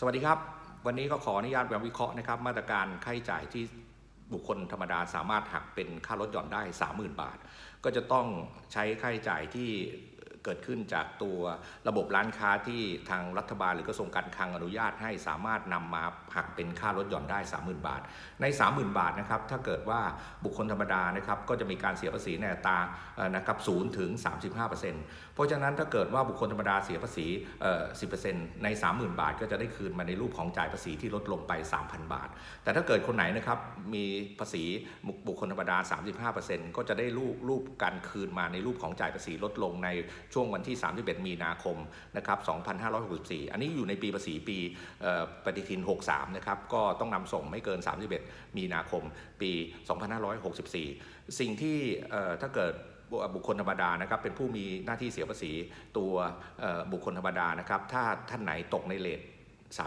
สวัสดีครับ วันนี้ก็ขออนุญาตแบบวิเคราะห์นะครับ มาตรการค่าใช้จ่ายที่บุคคลธรรมดาสามารถหักเป็นค่าลดหย่อนได้ 30,000 บาท ก็จะต้องใช้ค่าใช้จ่ายที่ เกิดขึ้นจากตัวระบบร้านค้าที่ทางรัฐบาลหรือกระทรวงการคลังอนุญาตให้สามารถนำมาหักเป็นค่ารถหย่อนได้ 30,000 บาท ใน 30,000 บาทนะครับถ้าเกิดว่าบุคคลธรรมดานะครับก็จะมีการเสียภาษีในอัตรานะครับ0ถึง 35%เพราะฉะนั้นถ้าเกิดว่าบุคคลธรรมดาเสียภาษีเอ่อ10%ใน 30,000 บาท ก็จะได้คืนมาในรูปของจ่ายภาษีที่ลดลงไป 3,000 บาท แต่ถ้าเกิดคนไหนนะครับมีภาษีบุคคลธรรมดา 35%ก็จะได้รูปรูปการคืนมาในรูปของจ่ายภาษีลดลงในช่วงวันที่ 31 มีนาคมนะครับ2564 อันนี้อยู่ในปีภาษีปีปฏิทิน 63 นะครับ ก็ต้องนำส่งไม่เกิน 31 มีนาคม ปี 2564 สิ่งที่ถ้าเกิดบุคคลธรรมดานะครับเป็นผู้มีหน้าที่เสียภาษีตัวบุคคลธรรมดานะครับ ถ้าท่านไหนตกในเลท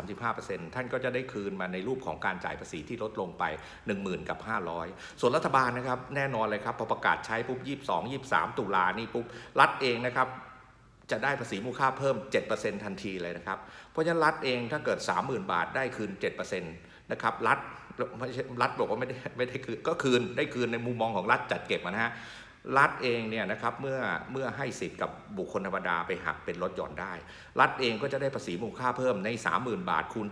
35%ท่านก็จะได้คืนมาในรูปของการจ่ายภาษีที่ลดลงไป 10,000กับ500 ส่วนรัฐบาลนะครับแน่นอนเลยครับพอประกาศใช้ปุ๊บ 22 23 ตุลานี่ปุ๊บรัฐเองนะครับจะได้ภาษีมูลค่าเพิ่ม 7%ทันทีเลยนะครับ เพราะฉะนั้นรัฐเองถ้าเกิด 30,000 บาทได้คืน 7%นะครับรัฐรัฐบอกว่าไม่ได้ไม่ได้คืนก็คืนได้คืนในมุมมองของรัฐจัดเก็บนะฮะ รัฐเองเนี่ยนะครับเมื่อเมื่อให้สิทธิ์กับบุคคลธรรมดาไปหักเป็นลดหย่อนได้ รัฐเองก็จะได้ภาษีมูลค่าเพิ่มใน 30,000 บาทคูณ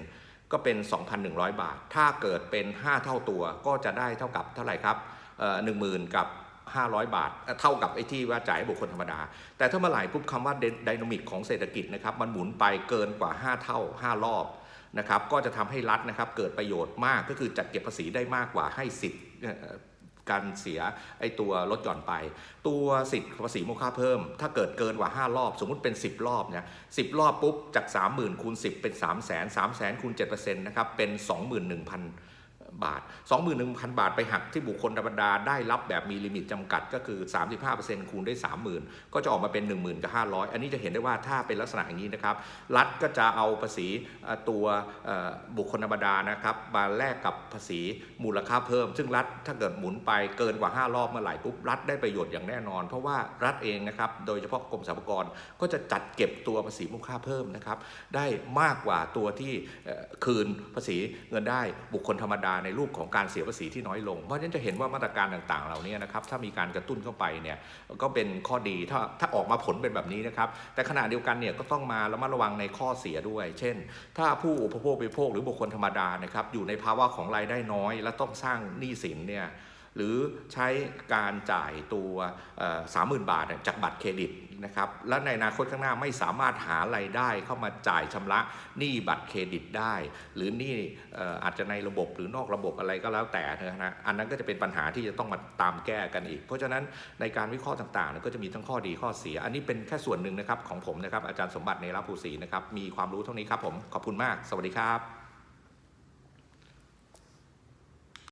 7%ก็เป็น 2,100 บาท ถ้าเกิดเป็น 5 เท่าตัวก็จะได้เท่ากับเท่าไหร่ครับหนึ่งหมื่นกับ 500 บาทเอ่อเท่ากับไอ้ที่ว่าจ่ายบุคคลธรรมดา แต่ถ้าเมื่อไหร่ปุ๊บคำว่าไดนามิกของเศรษฐกิจนะครับมันหมุนไปเกินกว่า 5 เท่า 5 รอบนะครับก็จะทำให้รัฐนะครับเกิดประโยชน์มากก็คือจัดเก็บภาษีได้มากกว่าให้สิทธิ์ การเสียไอ้ตัวลดหย่อนไป ตัวสิทธิ์ภาษีมูลค่าเพิ่ม ถ้าเกิดเกินกว่า 5 รอบ สมมุติเป็น 10 รอบเนี่ยสิรอบปุ๊บจาก 30,000คูณ10 เป็น 3 0 0 0 0 0 3 0 0 0 0คูณ7%นะครับเป็น 21,000 บาท 21,000 บาทไปหักที่บุคคลธรรมดาได้รับแบบมีลิมิตจำกัดก็คือ 35%คูณได้ 30,000 ก็จะออกมาเป็น 10,000กับ500 อันนี้จะเห็นได้ว่าถ้าเป็นลักษณะอย่างนี้นะครับ รัฐก็จะเอาภาษีตัวบุคคลธรรมดานะครับมาแลกกับภาษีมูลค่าเพิ่ม ซึ่งรัฐถ้าเกิดหมุนไปเกินกว่า 5 รอบเมื่อไหร่ปุ๊บรัฐได้ประโยชน์อย่างแน่นอน เพราะว่ารัฐเองนะครับโดยเฉพาะกรมสรรพากรก็จะจัดเก็บตัวภาษีมูลค่าเพิ่มนะครับได้มากกว่าตัวที่คืนภาษีเงินได้บุคคลธรรมดาในรูปของการเสียภาษีที่น้อยลง เพราะฉะนั้นจะเห็นว่ามาตรการต่างๆ เหล่านี้นะครับถ้ามีการกระตุ้นเข้าไปเนี่ยก็เป็นข้อดีถ้าถ้าออกมาผลเป็นแบบนี้นะครับแต่ขณะเดียวกันเนี่ยก็ต้องมาระมัดระวังในข้อเสียด้วย เช่น ถ้าผู้อุปโภคบริโภคหรือบุคคลธรรมดานะครับอยู่ในภาวะของรายได้น้อย และต้องสร้างหนี้สินเนี่ย หรือใช้การจ่ายตัวสามหมื่นบาทจากบัตรเครดิตนะครับและในอนาคตข้างหน้าไม่สามารถหารายได้เข้ามาจ่ายชำระหนี้บัตรเครดิตได้ หรือหนี้อาจจะในระบบหรือนอกระบบอะไรก็แล้วแต่นะฮะอันนั้นก็จะเป็นปัญหาที่จะต้องมาตามแก้กันอีก เพราะฉะนั้นในการวิเคราะห์ต่างๆ ก็จะมีทั้งข้อดีข้อเสีย อันนี้เป็นแค่ส่วนหนึ่งนะครับของผมนะครับอาจารย์สมบัติในรับภูศีนะครับมีความรู้เท่านี้ครับผมขอบคุณมาก สวัสดีครับ